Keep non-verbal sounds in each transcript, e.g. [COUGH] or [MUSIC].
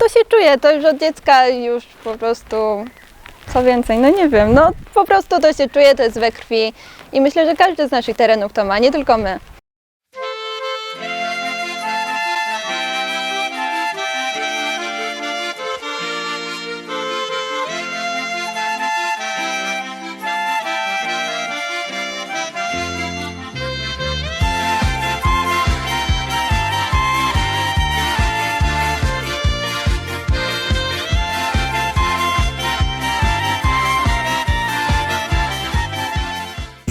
To się czuje, to już od dziecka już po prostu co więcej, no nie wiem, no po prostu to się czuje, to jest we krwi i myślę, że każdy z naszych terenów to ma, nie tylko my.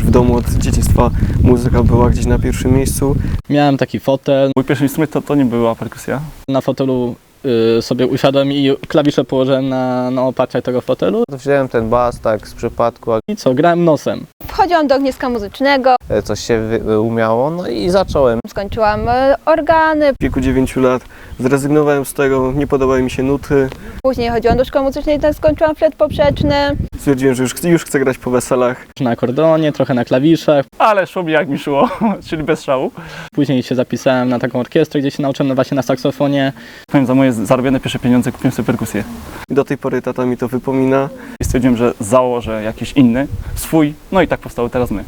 W domu od dzieciństwa muzyka była gdzieś na pierwszym miejscu. Miałem taki fotel. Mój pierwszy instrument to, to nie była perkusja. Na fotelu y, sobie usiadłem i klawisze położyłem na, na oparciach tego fotelu. Wziąłem ten bas tak z przypadku, I co, grałem nosem. Wchodziłam do ogniska muzycznego, e, coś się wy- umiało, no i zacząłem. skończyłam e, organy, W wieku 9 lat zrezygnowałem z tego, nie podobały mi się nuty. później chodziłam do szkoły muzycznej, też skończyłam flet poprzeczny. Stwierdziłem, że już, chcę- już chcę grać po weselach. Na akordeonie, trochę na klawiszach. Ale szło mi jak mi szło, [LAUGHS] czyli bez szału. Później się zapisałem na taką orkiestrę, gdzie się nauczyłem no właśnie na saksofonie. Powiem, za moje zarobione pierwsze pieniądze kupiłem sobie perkusję. I do tej pory tata mi to wypomina. I stwierdziłem, że założę jakiś inny, swój, no i tak powstały teraz my.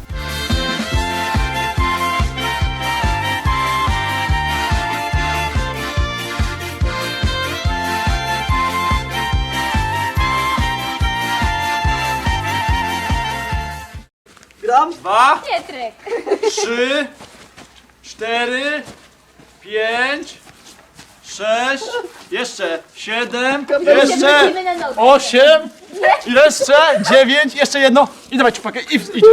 Gram. Dwa. Trzy. Cztery. Pięć. Sześć. Jeszcze. Siedem. Jeszcze. Osiem. Jeszcze. Dziewięć. Jeszcze jedno. I dawaj ciupakę. I idź. [LAUGHS]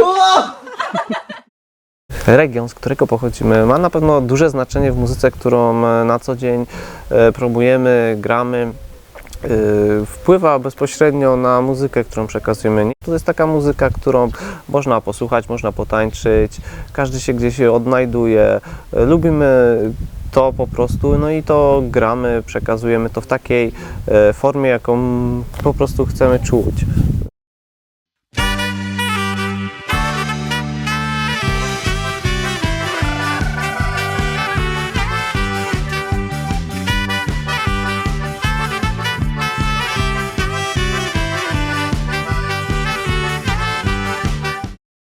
Region, z którego pochodzimy, ma na pewno duże znaczenie w muzyce, którą e, na co dzień e, próbujemy, gramy. E, Wpływa bezpośrednio na muzykę, którą przekazujemy. To jest taka muzyka, którą można posłuchać, można potańczyć, każdy się gdzieś odnajduje. E, Lubimy to po prostu, no i to gramy, przekazujemy to w takiej e, formie, jaką po prostu chcemy czuć.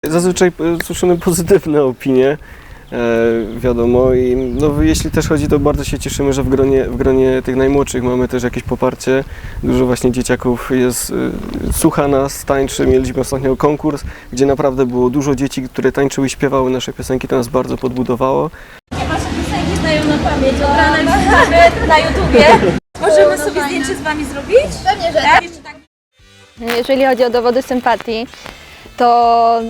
Zazwyczaj słyszymy pozytywne opinie, wiadomo. I no, jeśli też chodzi, to bardzo się cieszymy, że w gronie, w gronie tych najmłodszych mamy też jakieś poparcie. Dużo właśnie dzieciaków jest, e, słucha nas, tańczy. Mieliśmy ostatnio konkurs, gdzie naprawdę było dużo dzieci, które tańczyły i śpiewały nasze piosenki. To nas bardzo podbudowało. znają na pamięć, obrane nawet na YouTubie. [LAUGHS] Możemy sobie zdjęcie z Wami zrobić? Pewnie, że tak. Jeszcze tak Jeżeli chodzi o dowody sympatii, to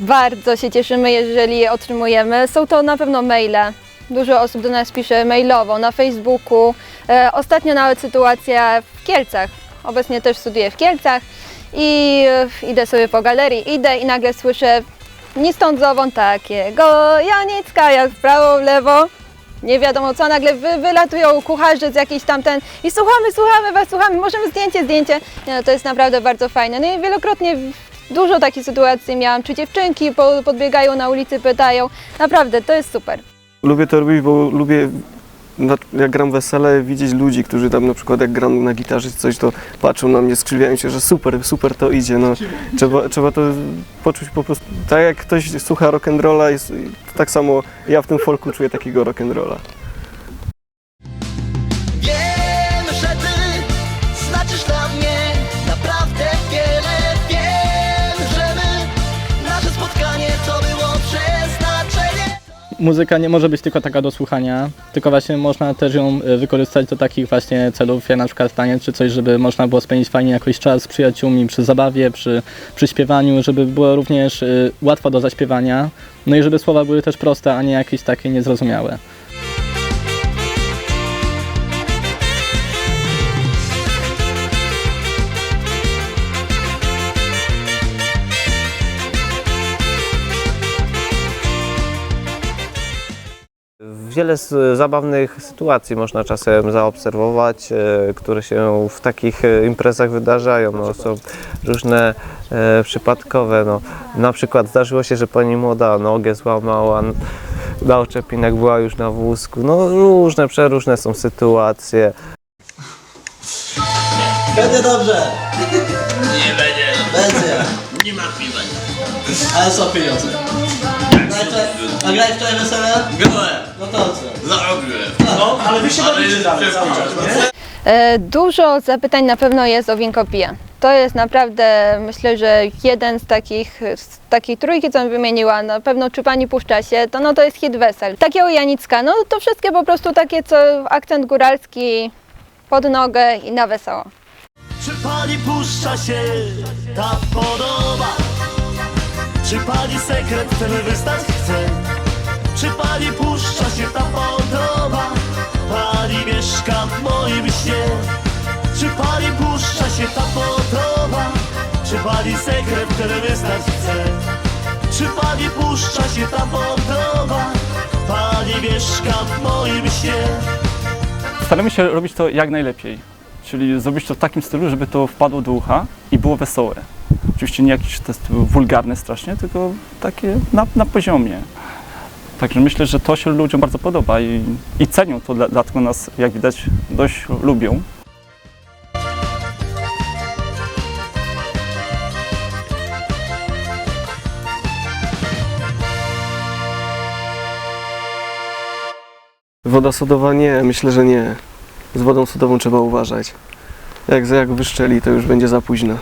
bardzo się cieszymy, jeżeli je otrzymujemy. Są to na pewno maile. Dużo osób do nas pisze mailowo, na Facebooku. E, ostatnio nawet sytuacja w Kielcach. Obecnie też studiuję w Kielcach i e, idę sobie po galerii, idę i nagle słyszę ni stąd zowąd takiego Janicka, jak w prawo, w lewo. Nie wiadomo co, nagle wy, wylatują kucharze z jakiejś tamten i słuchamy, słuchamy was, słuchamy, możemy zdjęcie, zdjęcie. Nie, no, to jest naprawdę bardzo fajne. No i wielokrotnie dużo takich sytuacji miałam, czy dziewczynki po, podbiegają na ulicy, pytają. Naprawdę, to jest super. Lubię to robić, bo lubię, jak gram wesele, widzieć ludzi, którzy tam na przykład jak gram na gitarze coś, to patrzą na mnie, skrzywiają się, że super, super to idzie. No, trzeba, trzeba to poczuć po prostu. Tak jak ktoś słucha rock'n'rolla, tak samo ja w tym folku czuję takiego rock'n'rolla. Muzyka nie może być tylko taka do słuchania, tylko właśnie można też ją y, wykorzystać do takich właśnie celów, jak na przykład taniec czy coś, żeby można było spędzić fajnie jakoś czas z przyjaciółmi przy zabawie, przy, przy śpiewaniu, żeby było również y, łatwo do zaśpiewania, no i żeby słowa były też proste, a nie jakieś takie niezrozumiałe. Wiele zabawnych sytuacji można czasem zaobserwować, e, które się w takich e, imprezach wydarzają. No, są różne e, przypadkowe. No. Na przykład zdarzyło się, że pani młoda nogę złamała na oczepinek, była już na wózku. No, różne, przeróżne są sytuacje. Będzie dobrze. Nie będzie. Będzie. Nie ma piwa. Ale są pieniądze. A grałeś wczoraj wesele? Grałem. No to co? Zarobiłem. No, ale wy się bawicie dalej cały czas, nie? E, Dużo zapytań na pewno jest o Winkopie. To jest naprawdę, myślę, że jeden z takich, z takiej trójki, co bym wymieniła, na pewno Czy Pani puszcza się, to no to jest hit wesel. Takie o Janicka, no to wszystkie po prostu takie, co akcent góralski, pod nogę i na wesoło. Czy pani puszcza się ta podoba? Czy pani sekret ten wystać chce? Czy pani puszcza się ta podoba? Pani mieszka w moim śnie Czy pani puszcza się ta podoba? Czy pani sekret ten wystać chce? Czy pani puszcza się ta podoba? Pani mieszka w moim śnie Staramy się robić to jak najlepiej, czyli zrobić to w takim stylu, żeby to wpadło do ucha i było wesołe. Oczywiście nie jakieś to wulgarne strasznie, tylko takie na, na poziomie. Także myślę, że to się ludziom bardzo podoba i, i cenią to, dla- dlatego nas, jak widać, dość lubią. Woda sodowa nie, myślę, że nie. Z wodą sodową trzeba uważać. Jak, jak wyszczeli, to już będzie za późno.